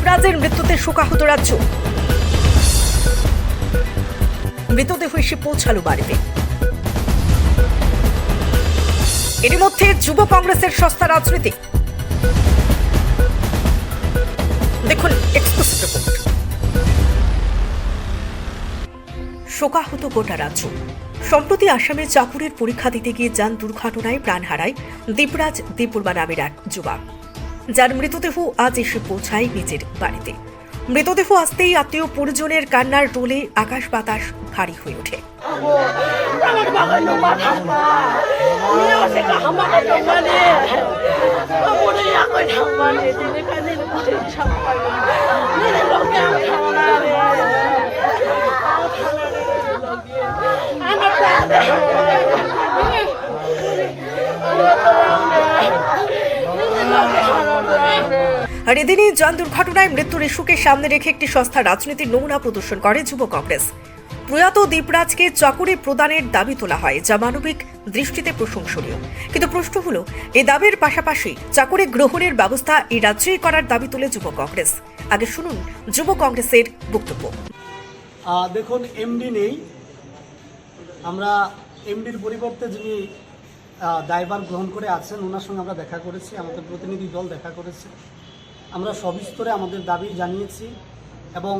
দীপরাজের মৃত্যুতে শোকাহত রাজ্য। মৃতদেহ এসে পৌঁছালো বাড়িতে। এরই মধ্যে যুব কংগ্রেসের সস্তা রাজনীতি। দেখুন শোকাহত গোটা রাজ্য। সম্প্রতি আসামে চাকুরের পরীক্ষা দিতে গিয়ে যান দুর্ঘটনায় প্রাণ হারায় দীপরাজ দীপুরবা নামের এক যুবক। যার মৃতদেহ আজ এসে পৌঁছায় নিজের বাড়িতে। মৃতদেহ আসতেই আত্মীয় পরিজনের কান্নার রোলে আকাশ বাতাস ভারী হয়ে ওঠে। আর এদিনই যান দুর্ঘটনায় মৃত্যুর ইস্যুকে সামনে রেখে একটি সংস্থা রাজনীতির নমুনা প্রদর্শন করে যুব কংগ্রেস। প্রয়াত দীপরাজকে চাকুরি প্রদানের দাবি তোলা হয়, যা মানবিক দৃষ্টিতে প্রশংসনীয়। কিন্তু প্রশ্ন হল, এই দাবির পাশাপাশি চাকুরি গ্রহণের ব্যবস্থা এই রাজ্যেই করার দাবি তোলে যুব কংগ্রেস। আগে শুনুন যুব কংগ্রেসের বক্তব্য। দেখুন, এমডি নেই। আমরা এমডির পরিবর্তে যিনি দায়ভার গ্রহণ করে আছেন, ওনার সঙ্গে আমরা দেখা করেছি, আমাদের প্রতিনিধি দল দেখা করেছে। আমরা সবিস্তরে আমাদের দাবি জানিয়েছি এবং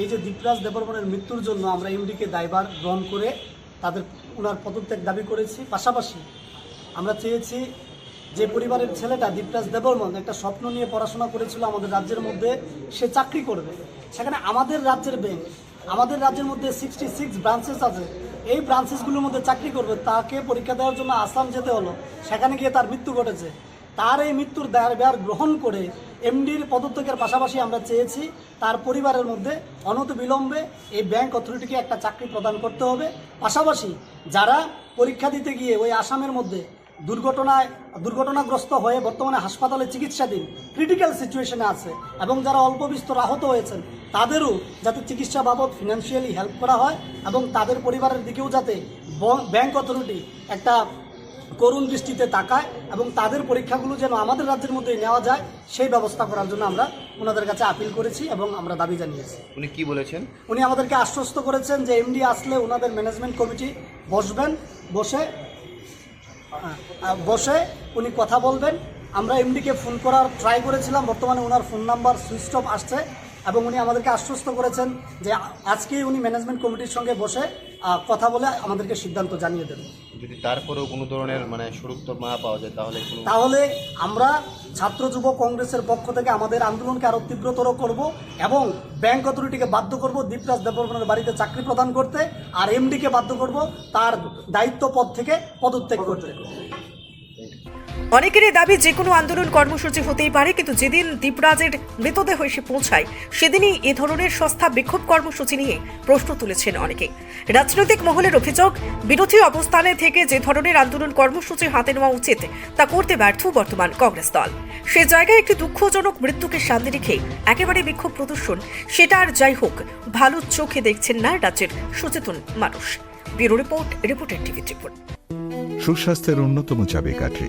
এই যে দীপরাজ দেববর্মনের মৃত্যুর জন্য আমরা এমডিকে দায়ভার গ্রহণ করে তাদের ওনার পদত্যাগ দাবি করেছি। পাশাপাশি আমরা চেয়েছি যে পরিবারের ছেলেটা দীপরাজ দেববর্মন একটা স্বপ্ন নিয়ে পড়াশোনা করেছিল আমাদের রাজ্যের মধ্যে, সে চাকরি করবে। সেখানে আমাদের রাজ্যের ব্যাংক আমাদের রাজ্যের মধ্যে সিক্সটি সিক্স ব্রাঞ্চেস আছে। এই ব্রাঞ্চেসগুলোর মধ্যে চাকরি করবে, তাকে পরীক্ষা দেওয়ার জন্য আসাম যেতে হলো, সেখানে গিয়ে তার মৃত্যু ঘটেছে। তার এই মৃত্যুর দায়ভার গ্রহণ করে এমডির পদত্যাগের পাশাপাশি আমরা চেয়েছি তার পরিবারের মধ্যে অনত বিলম্বে এই ব্যাংক অথরিটিকে একটা চাকরি প্রদান করতে হবে। পাশাপাশি যারা পরীক্ষা দিতে গিয়ে ওই আসামের মধ্যে দুর্ঘটনায় দুর্ঘটনাগ্রস্ত হয়ে বর্তমানে হাসপাতালে চিকিৎসাধীন ক্রিটিক্যাল সিচুয়েশনে আছে এবং যারা অল্প বিস্তর আহত হয়েছেন, তাদেরও যাতে চিকিৎসা বাবদ ফিনান্সিয়ালি হেল্প করা হয় এবং তাদের পরিবারের দিকেও যাতে ব্যাংক অথরিটি একটা করুণ দৃষ্টিতে তাকায় এবং তাদের পরীক্ষাগুলো যেন আমাদের রাজ্যের মধ্যে নেওয়া যায় সেই ব্যবস্থা করার জন্য আমরা ওনাদের কাছে আপিল করেছি এবং আমরা দাবি জানিয়েছি। উনি কি বলেছেন? উনি আমাদেরকে আশ্বস্ত করেছেন যে এমডি আসলে ওনাদের ম্যানেজমেন্ট কমিটি বসবেন বসে বসে উনি কথা বলবেন। আমরা এমডিকে ফোন করার ট্রাই করেছিলাম বর্তমানে ওনার ফোন নাম্বার সুইচ অফ আসছে এবং উনি আমাদেরকে আশ্বস্ত করেছেন যে আজকেই উনি ম্যানেজমেন্ট কমিটির সঙ্গে বসে কথা বলে আমাদেরকে সিদ্ধান্ত জানিয়ে দেবে। যদি তারপরেও কোনো ধরনের মানে সুরুত্তর না পাওয়া যায় তাহলে তাহলে আমরা ছাত্র যুব কংগ্রেসের পক্ষ থেকে আমাদের আন্দোলনকে আরও তীব্রতর করব এবং ব্যাংক অথরিটিকে বাধ্য করব দীপরাজ দেববর্মনের বাড়িতে চাকরি প্রদান করতে আর এমডিকে বাধ্য করব তার দায়িত্ব পদ থেকে পদত্যাগ করতে। অনেকেরই দাবি যে কোনো আন্দোলন কর্মসূচি হতেই পারে, কিন্তু যেদিন দীপরাজের মৃতদেহ এসে পৌঁছায়, সেদিনই এ ধরনের সস্তা বিক্ষোভ কর্মসূচি নিয়ে প্রশ্ন তুলেছেন অনেকে। রাজনৈতিক মহলের অভিযোগ, বিরোধী অবস্থানে থেকে যে ধরনের আন্দোলন কর্মসূচি হাতে নেওয়া উচিত, তা করতে ব্যর্থ বর্তমান কংগ্রেস দল। সে জায়গায় একটি দুঃখজনক মৃত্যুকে সামনে রেখে একেবারে বিক্ষোভ প্রদর্শন, সেটা আর যাই হোক, ভালো চোখে দেখছেন না রাজ্যের সচেতন মানুষ। Bureau report, reporter TV Tripura সুস্বাস্থ্যের অন্যতম চাবিকাঠি।